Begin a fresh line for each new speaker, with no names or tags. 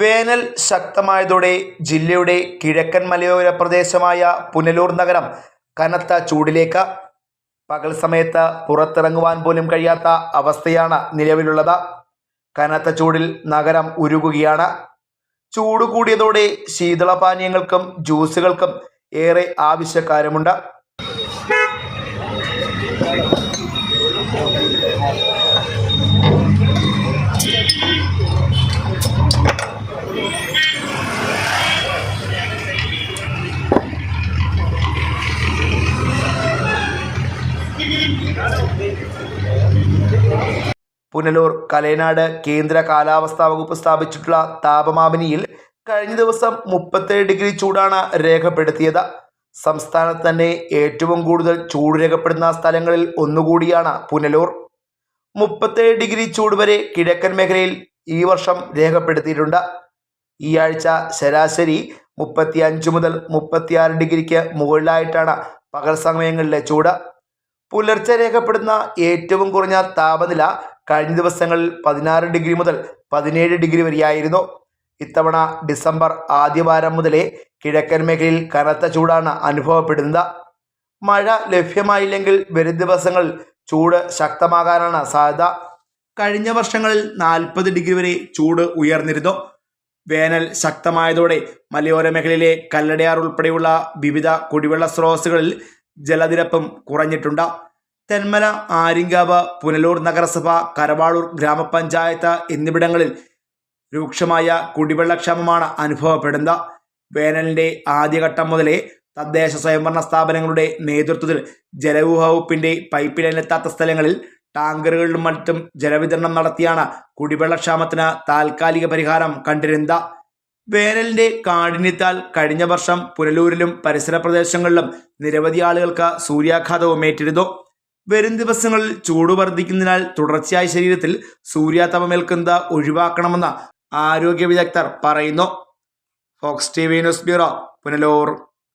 വേനൽ ശക്തമായതോടെ ജില്ലയുടെ കിഴക്കൻ മലയോര പ്രദേശമായ പുനലൂർ നഗരം കനത്ത ചൂടിലേക്ക് പകൽ സമയത്ത് പുറത്തിറങ്ങുവാൻ പോലും കഴിയാത്ത അവസ്ഥയാണ് നിലവിലുള്ളത്. കനത്ത ചൂടിൽ നഗരം ഉരുകുകയാണ്. ചൂട് കൂടിയതോടെ ശീതളപാനീയങ്ങൾക്കും ജ്യൂസുകൾക്കും ഏറെ ആവശ്യക്കാരുമുണ്ട്. പുനലൂർ കലേനാട് കേന്ദ്ര കാലാവസ്ഥാ വകുപ്പ് സ്ഥാപിച്ചിട്ടുള്ള താപമാപിനിയിൽ കഴിഞ്ഞ ദിവസം മുപ്പത്തേഴ് ഡിഗ്രി ചൂടാണ് രേഖപ്പെടുത്തിയത്. സംസ്ഥാനത്ത് തന്നെ ഏറ്റവും കൂടുതൽ ചൂട് രേഖപ്പെടുന്ന സ്ഥലങ്ങളിൽ ഒന്നുകൂടിയാണ് പുനലൂർ. മുപ്പത്തേഴ് ഡിഗ്രി ചൂട് വരെ കിഴക്കൻ മേഖലയിൽ ഈ വർഷം രേഖപ്പെടുത്തിയിട്ടുണ്ട്. ഈ ആഴ്ച ശരാശരി മുപ്പത്തി അഞ്ച് മുതൽ മുപ്പത്തിയാറ് ഡിഗ്രിക്ക് മുകളിലായിട്ടാണ് പകൽ സമയങ്ങളിലെ ചൂട്. പുലർച്ചെ രേഖപ്പെടുന്ന ഏറ്റവും കുറഞ്ഞ താപനില കഴിഞ്ഞ ദിവസങ്ങളിൽ പതിനാറ് ഡിഗ്രി മുതൽ പതിനേഴ് ഡിഗ്രി വരെയായിരുന്നു. ഇത്തവണ ഡിസംബർ ആദ്യവാരം മുതലേ കിഴക്കൻ മേഖലയിൽ കനത്ത ചൂടാണ് അനുഭവപ്പെടുന്നത്. മഴ ലഭ്യമായില്ലെങ്കിൽ വരും ദിവസങ്ങളിൽ ചൂട് ശക്തമാകാനാണ് സാധ്യത. കഴിഞ്ഞ വർഷങ്ങളിൽ നാൽപ്പത് ഡിഗ്രി വരെ ചൂട് ഉയർന്നിരുന്നു. വേനൽ ശക്തമായതോടെ മലയോര മേഖലയിലെ കല്ലടയാർ ഉൾപ്പെടെയുള്ള വിവിധ കുടിവെള്ള സ്രോതസ്സുകളിൽ ജലനിരപ്പും കുറഞ്ഞിട്ടുണ്ട്. തെന്മല ആര്യങ്കാവ് പുനലൂർ നഗരസഭ കരവാളൂർ ഗ്രാമപഞ്ചായത്ത് എന്നിവിടങ്ങളിൽ രൂക്ഷമായ കുടിവെള്ളക്ഷാമമാണ് അനുഭവപ്പെടുന്നത്. വേനലിന്റെ ആദ്യഘട്ടം മുതലേ തദ്ദേശ സ്വയംഭരണ സ്ഥാപനങ്ങളുടെ നേതൃത്വത്തിൽ ജലവകുപ്പിന്റെ പൈപ്പ് ലൈനെത്താത്ത സ്ഥലങ്ങളിൽ ടാങ്കറുകളിലും മറ്റും ജലവിതരണം നടത്തിയാണ് കുടിവെള്ളക്ഷാമത്തിന് താൽക്കാലിക പരിഹാരം കണ്ടിരുന്നത്. വേനലിന്റെ കാഠിന്യത്താൽ കഴിഞ്ഞ വർഷം പുനലൂരിലും പരിസര പ്രദേശങ്ങളിലും നിരവധി ആളുകൾക്ക് സൂര്യാഘാതവും ഏറ്റിരുന്നു വരും ദിവസങ്ങളിൽ ചൂട് വർദ്ധിക്കുന്നതിനാൽ തുടർച്ചയായി ശരീരത്തിൽ സൂര്യാതപമേൽക്കുന്നത് ഒഴിവാക്കണമെന്ന് ആരോഗ്യ വിദഗ്ധർ പറയുന്നു. Fox T V news bureau Punalur.